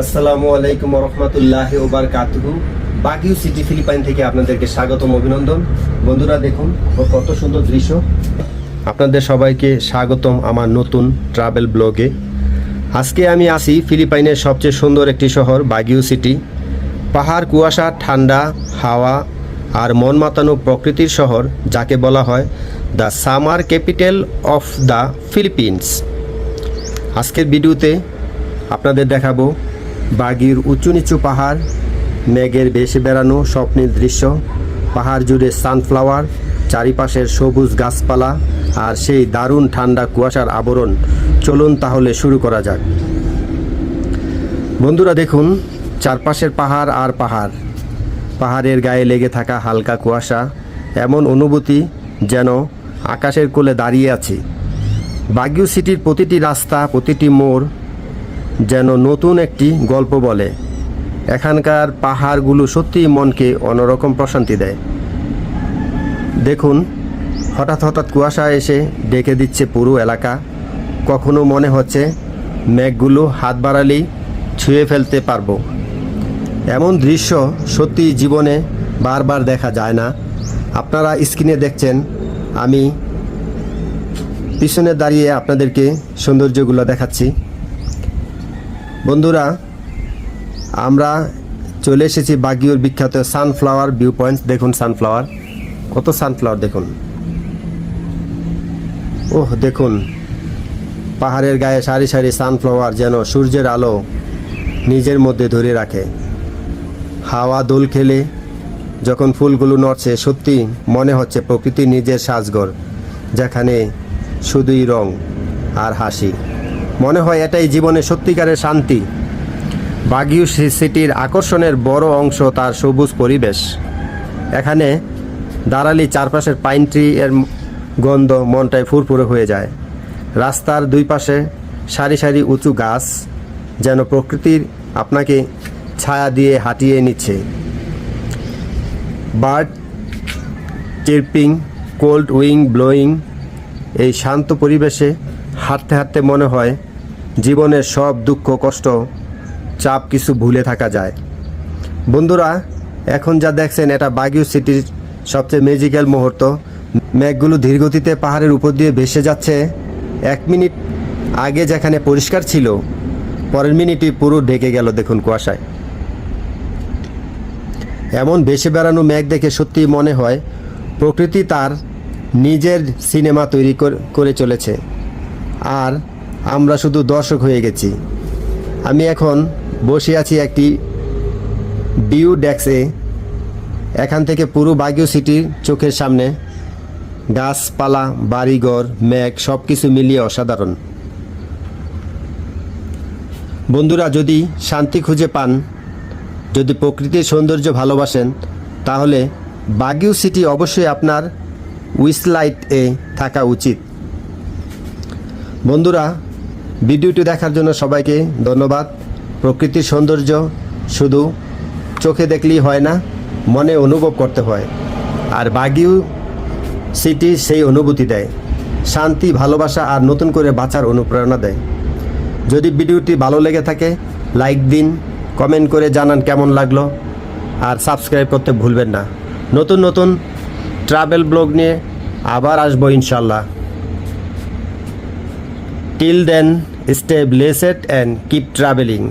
আসসালামু আলাইকুম রহমতুল্লাহ ওবার কাতুহু বাগিউ city Philippine থেকে আপনাদেরকে স্বাগতম অভিনন্দন। বন্ধুরা দেখুন, ও কত সুন্দর দৃশ্য। আপনাদের সবাইকে স্বাগতম আমার নতুন ট্রাভেল ব্লগে আজকে আমি আসি ফিলিপাইনের সবচেয়ে সুন্দর একটি শহর, বাগিউ সিটি। পাহাড়, কুয়াশা, ঠান্ডা, হাওয়া আর মন মাতানো প্রকৃতির শহর, যাকে বলা হয় the summer capital of the Philippines. আজকের ভিডিওতে আপনাদের দেখাবো বাগির উঁচু নিচু পাহাড়, মেঘের বেশি বেড়ানো স্বপ্নের দৃশ্য, পাহাড় জুড়ে সানফ্লাওয়ার, চারিপাশের সবুজ গাছপালা আর সেই দারুণ ঠান্ডা কুয়াশার আবরণ। চলুন তাহলে শুরু করা যাক। বন্ধুরা দেখুন, চারপাশের পাহাড় আর পাহাড়। পাহাড়ের গায়ে লেগে থাকা হালকা কুয়াশা, এমন অনুভূতি যেন আকাশের কোলে দাঁড়িয়ে আছি। বাগিউ সিটির প্রতিটি রাস্তা, প্রতিটি মোড় যেন নতুন একটি গল্প বলে। এখানকার পাহাড়গুলো সত্যিই মনকে অন্যরকম প্রশান্তি দেয়। দেখুন, হঠাৎ হঠাৎ কুয়াশা এসে ডেকে দিচ্ছে পুরো এলাকা। কখনো মনে হচ্ছে মেঘগুলো হাত বাড়ালেই ছুঁয়ে ফেলতে পারব। এমন দৃশ্য সত্যি জীবনে বারবার দেখা যায় না। আপনারা স্ক্রিনে দেখছেন, আমি পিছনে দাঁড়িয়ে আপনাদেরকে সৌন্দর্যগুলো দেখাচ্ছি। বন্ধুরা, আমরা চলে এসেছি বাগিওর বিখ্যাত সানফ্লাওয়ার ভিউ পয়েন্ট দেখুন সানফ্লাওয়ার, কত সানফ্লাওয়ার দেখুন। ওহ, দেখুন, পাহাড়ের গায়ে সারি সারি সানফ্লাওয়ার যেন সূর্যের আলো নিজের মধ্যে ধরে রাখে। হাওয়া দোল খেলে যখন ফুলগুলো নড়ছে, সত্যি মনে হচ্ছে প্রকৃতি নিজের সাজগর যেখানে শুধুই রং আর হাসি। মনে হয় এটাই জীবনে সত্যিকারের শান্তি। বাগিউ সিটির আকর্ষণের বড় অংশ তার সবুজ পরিবেশ। এখানে দাঁড়ালি চারপাশের পাইন ট্রি এর গন্ধ মনটায় ফুরফুরে হয়ে যায়। রাস্তার দুই পাশে সারি সারি উঁচু গাছ যেন প্রকৃতির আপনাকে ছায়া দিয়ে হাঁটিয়ে নিচ্ছে। Bird chirping, cold wind, blowing এই শান্ত পরিবেশে হাঁটতে হাঁটতে মনে হয় জীবনের সব দুঃখ, কষ্ট, চাপ কিছু ভুলে থাকা যায়। বন্ধুরা, এখন যা দেখছেন এটা বাগিউ সিটির সবচেয়ে ম্যাজিক্যাল মুহূর্ত। মেঘগুলো ধীরগতিতে পাহাড়ের উপর দিয়ে ভেসে যাচ্ছে। এক মিনিট আগে যেখানে পরিষ্কার ছিল, পরের মিনিটই পুরো ঢেকে গেল দেখুন কুয়াশায়। এমন ভেসে বেড়ানো মেঘ দেখে সত্যি মনে হয় প্রকৃতি তার নিজের সিনেমা তৈরি কর- করে চলেছে। আর আমরা শুধু দর্শক হয়ে গেছি। আমি এখন বসে আছি একটি বিউ ডেক্সে এখান থেকে পুরো বাগিও সিটির চোখের সামনে। গাছপালা, বাড়িঘর, মেঘ সব কিছু মিলিয়ে অসাধারণ। বন্ধুরা, যদি শান্তি খুঁজে পান, যদি প্রকৃতির সৌন্দর্য ভালোবাসেন, তাহলে বাগিউ সিটি অবশ্যই আপনার উইসলাইট এ থাকা উচিত। বন্ধুরা ভিডিওটি দেখার জন্য সবাইকে ধন্যবাদ। প্রকৃতির সৌন্দর্য শুধু চোখে দেখলেই হয় না, মনে অনুভব করতে হয়। আর বাগিউ সিটি সেই অনুভূতি দেয়। শান্তি, ভালোবাসা আর নতুন করে বাঁচার অনুপ্রেরণা দেয়। যদি ভিডিওটি ভালো লেগে থাকে, লাইক দিন, কমেন্ট করে জানান কেমন লাগল। আর সাবস্ক্রাইব করতে ভুলবেন না। নতুন নতুন ট্রাভেল ব্লগ নিয়ে আবার আসব ইনশাল্লাহ। Till then. Stay blessed and keep travelling